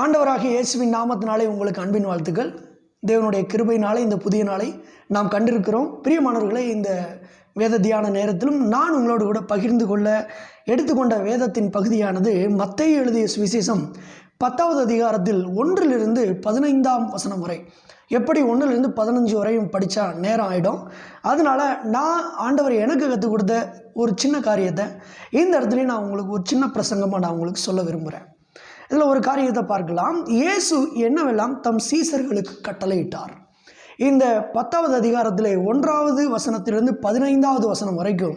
ஆண்டவராக இயேசுவின் நாமத்தினாலே உங்களுக்கு அன்பின் வாழ்த்துக்கள். தேவனுடைய கிருபையினாலே இந்த புதிய நாளை நாம் கண்டிருக்கிறோம். பிரியமானவர்களே இந்த வேத தியான நேரத்திலும் நான் உங்களோடு கூட பகிர்ந்து கொள்ள எடுத்துக்கொண்ட வேதத்தின் பகுதியானது மத்தேயு எழுதிய சுவிசேஷம் பத்தாவது அதிகாரத்தில் ஒன்றிலிருந்து பதினைந்தாம் வசனம் வரை. எப்படி ஒன்றிலிருந்து பதினஞ்சு வரையும் படித்தா நேரம் ஆகிடும் அதனால் நான் ஆண்டவர் எனக்கு கற்றுக் கொடுத்த ஒரு சின்ன காரியத்தை இந்த இடத்துலையும் நான் உங்களுக்கு ஒரு சின்ன பிரசங்கமாக நான் உங்களுக்கு சொல்ல விரும்புகிறேன் இதில் ஒரு காரியத்தை பார்க்கலாம். இயேசு என்னவெல்லாம் தம் சீசர்களுக்கு கட்டளையிட்டார்? இந்த பத்தாவது அதிகாரத்தில் ஒன்றாவது வசனத்திலிருந்து பதினைந்தாவது வசனம் வரைக்கும்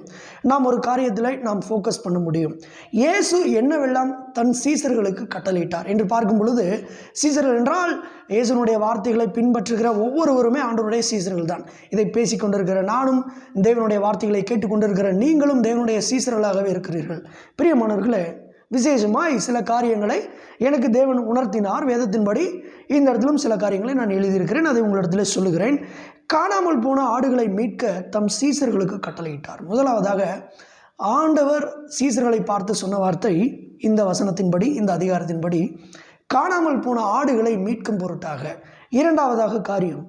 நாம் ஒரு காரியத்தில் நாம் ஃபோக்கஸ் பண்ண முடியும். இயேசு என்னவெல்லாம் தன் சீசர்களுக்கு கட்டளையிட்டார்? என்று பார்க்கும் பொழுது சீசர்கள் என்றால் இயேசுனுடைய வார்த்தைகளை பின்பற்றுகிற ஒவ்வொருவருமே ஆண்டவருடைய சீசர்கள் தான். இதை பேசிக்கொண்டிருக்கிற நானும் தேவனுடைய வார்த்தைகளை கேட்டுக்கொண்டிருக்கிற நீங்களும் தேவனுடைய சீசர்களாகவே இருக்கிறீர்கள். பிரியமானவர்களே விசேஷமாய் சில காரியங்களை எனக்கு தேவன் உணர்த்தினார் வேதத்தின்படி. இந்த இடத்திலும் சில காரியங்களை நான் எழுதியிருக்கிறேன். அதை உங்களிடத்தில் சொல்லுகிறேன். காணாமல் போன ஆடுகளை மீட்க தம் சீசர்களுக்கு கட்டளையிட்டார். முதலாவதாக ஆண்டவர் சீசர்களை பார்த்து சொன்ன வார்த்தை இந்த வசனத்தின்படி இந்த அதிகாரத்தின்படி காணாமல் போன ஆடுகளை மீட்கும் பொருட்டாக. இரண்டாவதாக காரியம்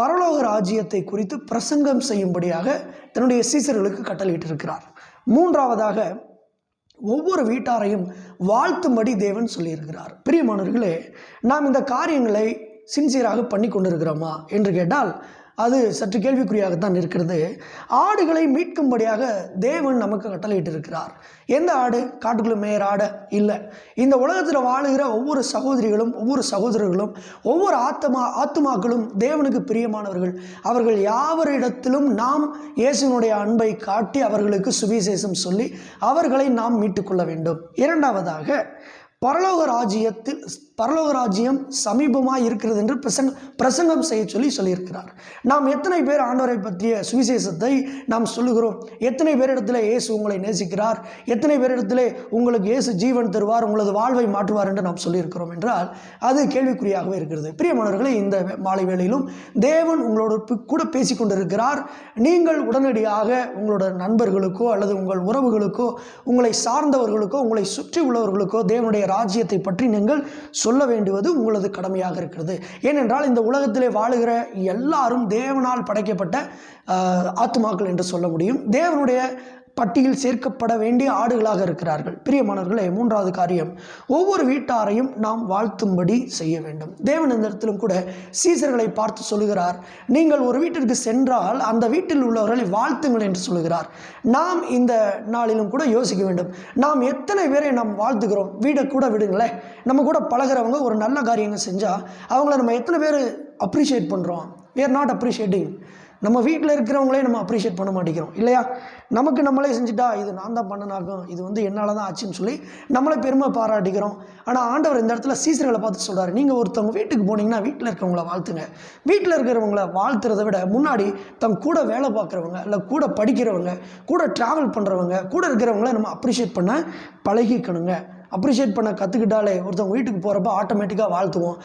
பரலோக ராஜ்யத்தை குறித்து பிரசங்கம் செய்யும்படியாக தன்னுடைய சீசர்களுக்கு கட்டளையிட்டிருக்கிறார். மூன்றாவதாக ஒவ்வொரு வீட்டாரையும் வாழ்த்தும்படி தேவன் சொல்லியிருக்கிறார். பிரியமானவர்களே நாம் இந்த காரியங்களை சின்சியராக பண்ணி கொண்டிருக்கிறோமா என்று கேட்டால் அது சற்று கேள்விக்குறியாகத்தான் இருக்கிறது. ஆடுகளை மீட்கும்படியாக தேவன் நமக்கு கட்டளையிட்டிருக்கிறார். எந்த ஆடு? காட்டுக்குள்ள மேயர் ஆடை இல்லை. இந்த உலகத்தில் வாழுகிற ஒவ்வொரு சகோதரிகளும் ஒவ்வொரு சகோதரர்களும் ஒவ்வொரு ஆத்மா ஆத்துமாக்களும் தேவனுக்கு பிரியமானவர்கள். அவர்கள் யாவரிடத்திலும் நாம் இயேசுனுடைய அன்பை காட்டி அவர்களுக்கு சுவிசேஷம் சொல்லி அவர்களை நாம் மீட்டுக்கொள்ள வேண்டும். இரண்டாவதாக பரலோக ராஜ்யத்தில் பரலோக ராஜ்யம் சமீபமாக இருக்கிறது என்று பிரசங்க பிரசங்கம் செய்ய சொல்லி சொல்லியிருக்கிறார். நாம் எத்தனை பேர் ஆண்டவரை பற்றிய சுவிசேஷத்தை நாம் சொல்லுகிறோம்? எத்தனை பேரிடத்தில் இயேசு உங்களை நேசிக்கிறார்? எத்தனை பேரிடத்தில் உங்களுக்கு இயேசு ஜீவன் தருவார்? உங்களது வாழ்வை மாற்றுவார் என்று நாம் சொல்லியிருக்கிறோம் என்றால் அது கேள்விக்குறியாகவே இருக்கிறது. பிரியமானவர்களே இந்த மாலை வேளையிலும் தேவன் உங்களோட கூட பேசிக்கொண்டிருக்கிறார் நீங்கள் உடனடியாக உங்களோட நண்பர்களுக்கோ அல்லது உங்கள் உறவுகளுக்கோ உங்களை சார்ந்தவர்களுக்கோ உங்களை சுற்றி உள்ளவர்களுக்கோ தேவனுடைய ராஜ்யத்தை பற்றி நீங்கள் சொல்ல வேண்டுவது உங்களது கடமையாக இருக்கிறது. ஏனென்றால் இந்த உலகத்திலே வாழுகிற எல்லாரும் தேவனால் படைக்கப்பட்ட ஆத்மாக்கள் ஆத்துமாக்கள் என்று சொல்ல முடியும். தேவனுடைய பட்டியல் சேர்க்கப்பட வேண்டிய ஆடுகளாக இருக்கிறார்கள். பிரியமானவர்களே மூன்றாவது காரியம் ஒவ்வொரு வீட்டாரையும் நாம் வாழ்த்தும்படி செய்ய வேண்டும். தேவன் இந்த இடத்திலும் கூட சீசர்களை பார்த்து சொல்லுகிறார் நீங்கள் ஒரு வீட்டிற்கு சென்றால் அந்த வீட்டில் உள்ளவர்களை வாழ்த்துங்கள் என்று சொல்லுகிறார். நாம் இந்த நாளிலும் கூட யோசிக்க வேண்டும். நாம் எத்தனை பேரை நாம் வாழ்த்துக்கிறோம் வீடை கூட விடுங்களேன். நம்ம கூட பழகுறவங்க ஒரு நல்ல காரியங்கள் செஞ்சால் அவங்கள நம்ம எத்தனை பேர் அப்ரிஷியேட் பண்ணுறோம் வி ஆர் நாட் அப்ரிஷியேட்டிங் நம்ம வீட்டில் இருக்கிறவங்களே நம்ம அப்ரிஷியேட் பண்ண மாட்டேங்கிறோம். இல்லையா? நமக்கு நம்மளே செஞ்சுட்டா இது நான் தான் பண்ணனாகும் இது வந்து என்னால் தான் ஆச்சுன்னு சொல்லி நம்மளே பெருமை பாராட்டிக்கிறோம் ஆனால் ஆண்டவர் இந்த இடத்துல சீசர்களை பார்த்து சொல்கிறார் நீங்கள் ஒருத்தவங்க வீட்டுக்கு போனீங்கன்னா வீட்டில் இருக்கிறவங்கள வாழ்த்துங்க. வீட்டில் இருக்கிறவங்கள வாழ்த்துறதை விட முன்னாடி தம் கூட வேலை பார்க்குறவங்க இல்லை கூட படிக்கிறவங்க கூட ட்ராவல் பண்ணுறவங்க கூட இருக்கிறவங்கள நம்ம அப்ரிஷியேட் பண்ண பழகிக்கணுங்க. அப்ரிஷியேட் பண்ண கற்றுக்கிட்டாலே ஒருத்தவங்க வீட்டுக்கு போகிறப்ப ஆட்டோமேட்டிக்காக வாழ்த்துவோம்.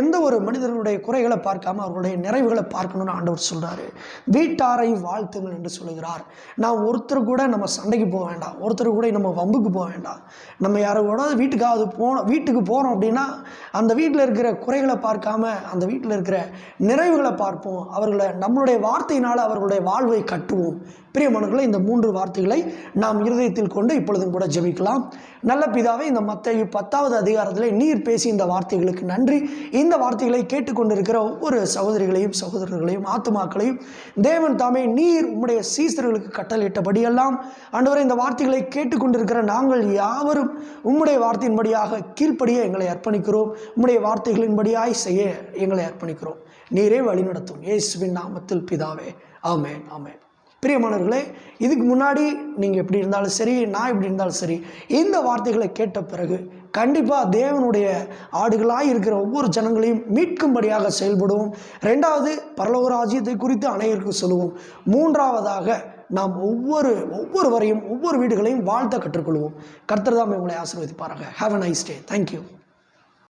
எந்த ஒரு மனிதர்களுடைய குறைகளை பார்க்காம அவர்களுடைய நிறைவுகளை பார்க்கணும்னு ஆண்டவர் சொல்கிறாரு வீட்டாரை வாழ்த்துங்கள் என்று சொல்லுகிறார். நான் ஒருத்தர் கூட நம்ம சண்டைக்கு போக வேண்டாம். ஒருத்தர் கூட நம்ம வம்புக்கு போக வேண்டாம். நம்ம யாரோட வீட்டுக்காவது போனோம் வீட்டுக்கு போகிறோம் அப்படின்னா அந்த வீட்டில் இருக்கிற குறைகளை பார்க்காம அந்த வீட்டில் இருக்கிற நிறைவுகளை பார்ப்போம். அவர்களை நம்மளுடைய வார்த்தையினால் அவர்களுடைய வாழ்வை கட்டுவோம். பிரியமானங்களை இந்த மூன்று வார்த்தைகளை நாம் இருதயத்தில் கொண்டு இப்பொழுதும் கூட ஜெபிக்கலாம். நல்ல பிதாவே இந்த மத்திய பத்தாவது அதிகாரத்தில் நீர் பேசி இந்த வார்த்தைகளுக்கு நன்றி. இந்த வார்த்தைகளை கேட்டுக்கொண்டிருக்கிற ஒவ்வொரு சகோதரிகளையும் சகோதரர்களையும் ஆத்துமாக்களையும் தேவன் தாமே நீர் உம்முடைய சீசர்களுக்கு கட்டளையிட்டபடியெல்லாம். ஆண்டவரே இந்த வார்த்தைகளை கேட்டுக்கொண்டிருக்கிற நாங்கள் யாவரும் உம்முடைய வார்த்தையின்படியாக கீழ்ப்படியே எங்களை அர்ப்பணிக்கிறோம். உம்முடைய வார்த்தைகளின்படியாய் செய்ய எங்களை அர்ப்பணிக்கிறோம். நீரே வழிநடத்தும். இயேசுவின் நாமத்தில் பிதாவே. ஆமேன் ஆமேன். பிரியமானவர்களே இதுக்கு முன்னாடி நீங்கள் எப்படி இருந்தாலும் சரி நான் எப்படி இருந்தாலும் சரி இந்த வார்த்தைகளை கேட்ட பிறகு கண்டிப்பாக தேவனுடைய ஆடுகளாக இருக்கிற ஒவ்வொரு ஜனங்களையும் மீட்கும்படியாக செயல்படுவோம். ரெண்டாவது பரலோக ராஜ்யத்தை குறித்து அனைவருக்கு சொல்லுவோம். மூன்றாவதாக நாம் ஒவ்வொரு ஒவ்வொருவரையும் ஒவ்வொரு வீடுகளையும் வாழ்த்த கற்றுக்கொள்வோம். கர்த்தர் தான் உங்களை ஆசீர்வதிப்பாராங்க have a nice day thank you